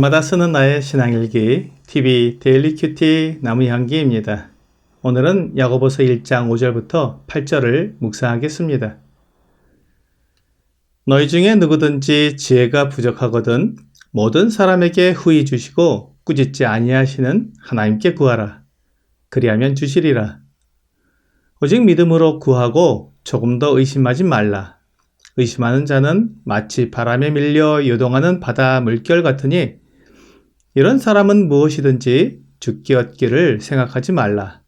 날마다 쓰는 나의 신앙일기 TV 데일리 큐티 나무향기입니다. 오늘은 야고보서 1장 5절부터 8절을 묵상하겠습니다. 너희 중에 누구든지 지혜가 부족하거든 모든 사람에게 후히 주시고 꾸짖지 아니하시는 하나님께 구하라. 그리하면 주시리라. 오직 믿음으로 구하고 조금 더 의심하지 말라. 의심하는 자는 마치 바람에 밀려 요동하는 바다 물결 같으니 이런 사람은 무엇이든지 죽기 얻기를 생각하지 말라.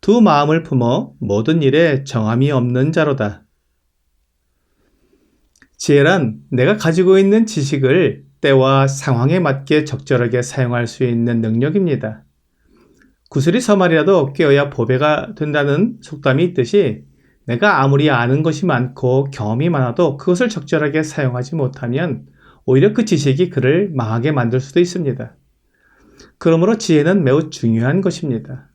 두 마음을 품어 모든 일에 정함이 없는 자로다. 지혜란 내가 가지고 있는 지식을 때와 상황에 맞게 적절하게 사용할 수 있는 능력입니다. 구슬이 서말이라도 꿰어야 보배가 된다는 속담이 있듯이 내가 아무리 아는 것이 많고 경험이 많아도 그것을 적절하게 사용하지 못하면 오히려 그 지식이 그를 망하게 만들 수도 있습니다. 그러므로 지혜는 매우 중요한 것입니다.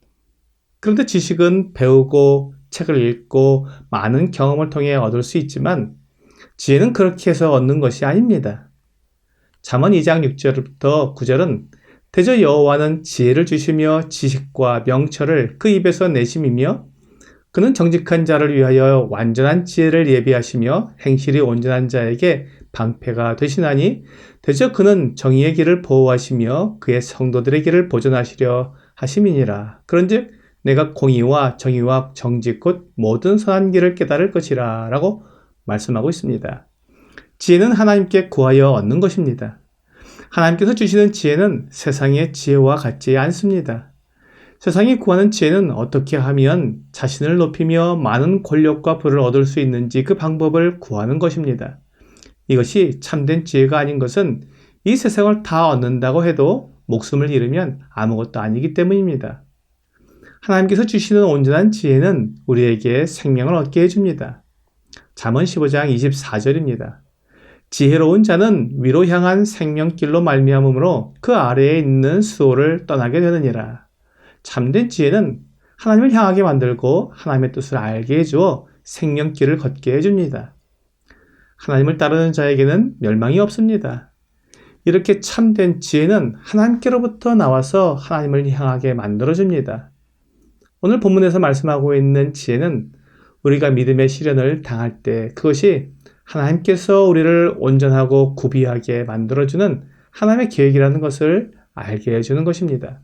그런데 지식은 배우고 책을 읽고 많은 경험을 통해 얻을 수 있지만 지혜는 그렇게 해서 얻는 것이 아닙니다. 잠언 2장 6절부터 9절은 대저 여호와는 지혜를 주시며 지식과 명철을 그 입에서 내심이며 그는 정직한 자를 위하여 완전한 지혜를 예비하시며 행실이 온전한 자에게 방패가 되시나니 대저 그는 정의의 길을 보호하시며 그의 성도들의 길을 보존하시려 하심이니라. 그런즉 내가 공의와 정의와 정직 곧 모든 선한 길을 깨달을 것이라 라고 말씀하고 있습니다. 지혜는 하나님께 구하여 얻는 것입니다. 하나님께서 주시는 지혜는 세상의 지혜와 같지 않습니다. 세상이 구하는 지혜는 어떻게 하면 자신을 높이며 많은 권력과 부를 얻을 수 있는지 그 방법을 구하는 것입니다. 이것이 참된 지혜가 아닌 것은 이 세상을 다 얻는다고 해도 목숨을 잃으면 아무것도 아니기 때문입니다. 하나님께서 주시는 온전한 지혜는 우리에게 생명을 얻게 해줍니다. 잠언 15장 24절입니다. 지혜로운 자는 위로 향한 생명길로 말미암으므로 그 아래에 있는 수호를 떠나게 되느니라. 참된 지혜는 하나님을 향하게 만들고 하나님의 뜻을 알게 해주어 생명길을 걷게 해줍니다. 하나님을 따르는 자에게는 멸망이 없습니다. 이렇게 참된 지혜는 하나님께로부터 나와서 하나님을 향하게 만들어줍니다. 오늘 본문에서 말씀하고 있는 지혜는 우리가 믿음의 시련을 당할 때 그것이 하나님께서 우리를 온전하고 구비하게 만들어주는 하나님의 계획이라는 것을 알게 해주는 것입니다.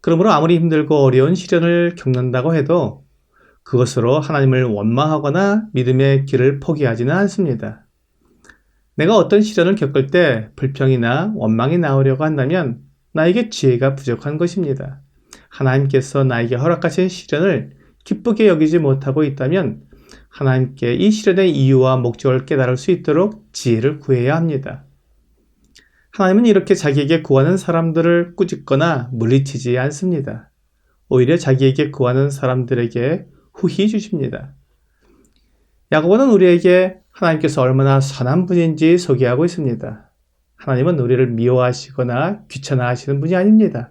그러므로 아무리 힘들고 어려운 시련을 겪는다고 해도 그것으로 하나님을 원망하거나 믿음의 길을 포기하지는 않습니다. 내가 어떤 시련을 겪을 때 불평이나 원망이 나오려고 한다면 나에게 지혜가 부족한 것입니다. 하나님께서 나에게 허락하신 시련을 기쁘게 여기지 못하고 있다면 하나님께 이 시련의 이유와 목적을 깨달을 수 있도록 지혜를 구해야 합니다. 하나님은 이렇게 자기에게 구하는 사람들을 꾸짖거나 물리치지 않습니다. 오히려 자기에게 구하는 사람들에게 후히 주십니다. 야고보는 우리에게 하나님께서 얼마나 선한 분인지 소개하고 있습니다. 하나님은 우리를 미워하시거나 귀찮아하시는 분이 아닙니다.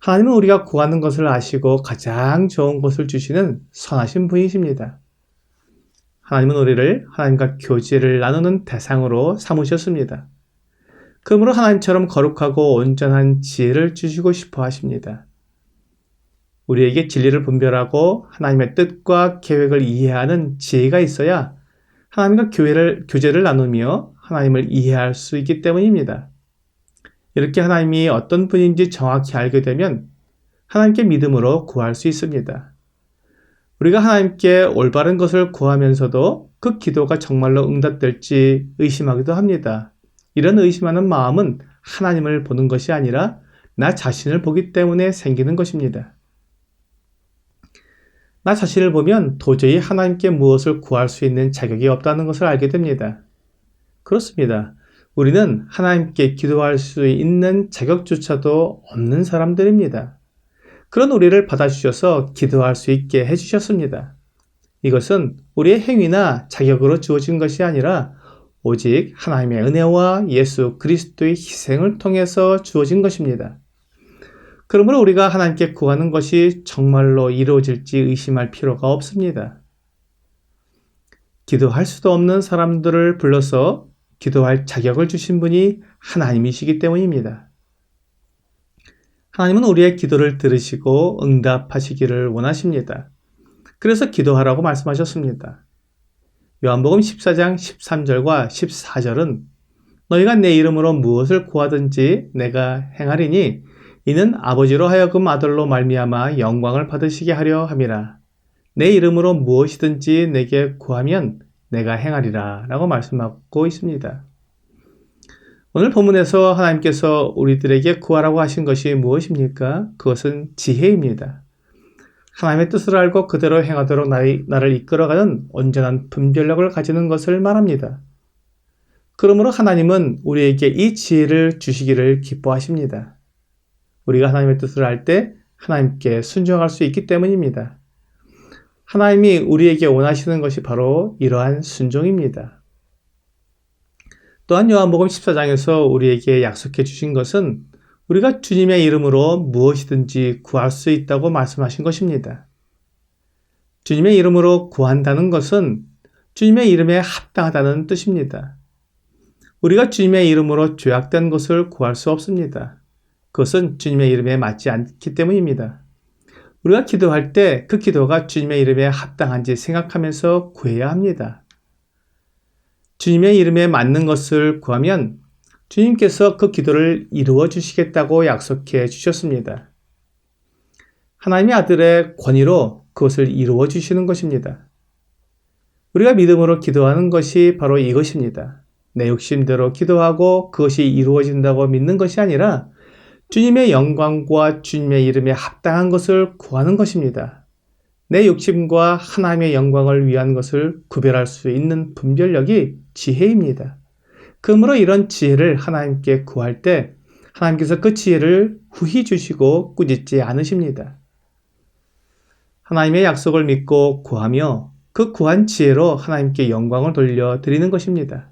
하나님은 우리가 구하는 것을 아시고 가장 좋은 것을 주시는 선하신 분이십니다. 하나님은 우리를 하나님과 교제를 나누는 대상으로 삼으셨습니다. 그러므로 하나님처럼 거룩하고 온전한 지혜를 주시고 싶어 하십니다. 우리에게 진리를 분별하고 하나님의 뜻과 계획을 이해하는 지혜가 있어야 하나님과 교회를, 교제를 나누며 하나님을 이해할 수 있기 때문입니다. 이렇게 하나님이 어떤 분인지 정확히 알게 되면 하나님께 믿음으로 구할 수 있습니다. 우리가 하나님께 올바른 것을 구하면서도 그 기도가 정말로 응답될지 의심하기도 합니다. 이런 의심하는 마음은 하나님을 보는 것이 아니라 나 자신을 보기 때문에 생기는 것입니다. 나 자신을 보면 도저히 하나님께 무엇을 구할 수 있는 자격이 없다는 것을 알게 됩니다. 그렇습니다. 우리는 하나님께 기도할 수 있는 자격조차도 없는 사람들입니다. 그런 우리를 받아주셔서 기도할 수 있게 해주셨습니다. 이것은 우리의 행위나 자격으로 주어진 것이 아니라 오직 하나님의 은혜와 예수 그리스도의 희생을 통해서 주어진 것입니다. 그러므로 우리가 하나님께 구하는 것이 정말로 이루어질지 의심할 필요가 없습니다. 기도할 수도 없는 사람들을 불러서 기도할 자격을 주신 분이 하나님이시기 때문입니다. 하나님은 우리의 기도를 들으시고 응답하시기를 원하십니다. 그래서 기도하라고 말씀하셨습니다. 요한복음 14장 13절과 14절은 너희가 내 이름으로 무엇을 구하든지 내가 행하리니 이는 아버지로 하여금 아들로 말미암아 영광을 받으시게 하려 함이라. 내 이름으로 무엇이든지 내게 구하면 내가 행하리라 라고 말씀하고 있습니다. 오늘 본문에서 하나님께서 우리들에게 구하라고 하신 것이 무엇입니까? 그것은 지혜입니다. 하나님의 뜻을 알고 그대로 행하도록 나를 이끌어가는 온전한 분별력을 가지는 것을 말합니다. 그러므로 하나님은 우리에게 이 지혜를 주시기를 기뻐하십니다. 우리가 하나님의 뜻을 알때 하나님께 순종할 수 있기 때문입니다. 하나님이 우리에게 원하시는 것이 바로 이러한 순종입니다. 또한 요한복음 14장에서 우리에게 약속해 주신 것은 우리가 주님의 이름으로 무엇이든지 구할 수 있다고 말씀하신 것입니다. 주님의 이름으로 구한다는 것은 주님의 이름에 합당하다는 뜻입니다. 우리가 주님의 이름으로 죄악된 것을 구할 수 없습니다. 그것은 주님의 이름에 맞지 않기 때문입니다. 우리가 기도할 때 그 기도가 주님의 이름에 합당한지 생각하면서 구해야 합니다. 주님의 이름에 맞는 것을 구하면 주님께서 그 기도를 이루어 주시겠다고 약속해 주셨습니다. 하나님의 아들의 권위로 그것을 이루어 주시는 것입니다. 우리가 믿음으로 기도하는 것이 바로 이것입니다. 내 욕심대로 기도하고 그것이 이루어진다고 믿는 것이 아니라 주님의 영광과 주님의 이름에 합당한 것을 구하는 것입니다. 내 욕심과 하나님의 영광을 위한 것을 구별할 수 있는 분별력이 지혜입니다. 그러므로 이런 지혜를 하나님께 구할 때 하나님께서 그 지혜를 후히 주시고 꾸짖지 않으십니다. 하나님의 약속을 믿고 구하며 그 구한 지혜로 하나님께 영광을 돌려 드리는 것입니다.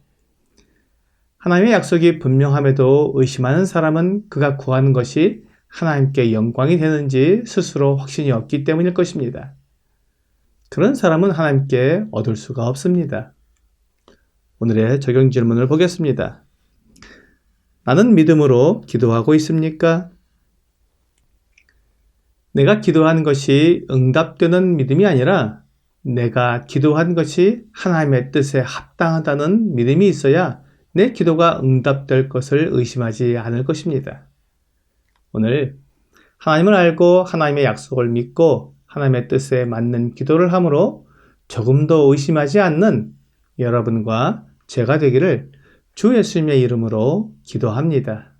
하나님의 약속이 분명함에도 의심하는 사람은 그가 구하는 것이 하나님께 영광이 되는지 스스로 확신이 없기 때문일 것입니다. 그런 사람은 하나님께 얻을 수가 없습니다. 오늘의 적용 질문을 보겠습니다. 나는 믿음으로 기도하고 있습니까? 내가 기도한 것이 응답되는 믿음이 아니라 내가 기도한 것이 하나님의 뜻에 합당하다는 믿음이 있어야 내 기도가 응답될 것을 의심하지 않을 것입니다. 오늘 하나님을 알고 하나님의 약속을 믿고 하나님의 뜻에 맞는 기도를 함으로 조금 더 의심하지 않는 여러분과 제가 되기를 주 예수님의 이름으로 기도합니다.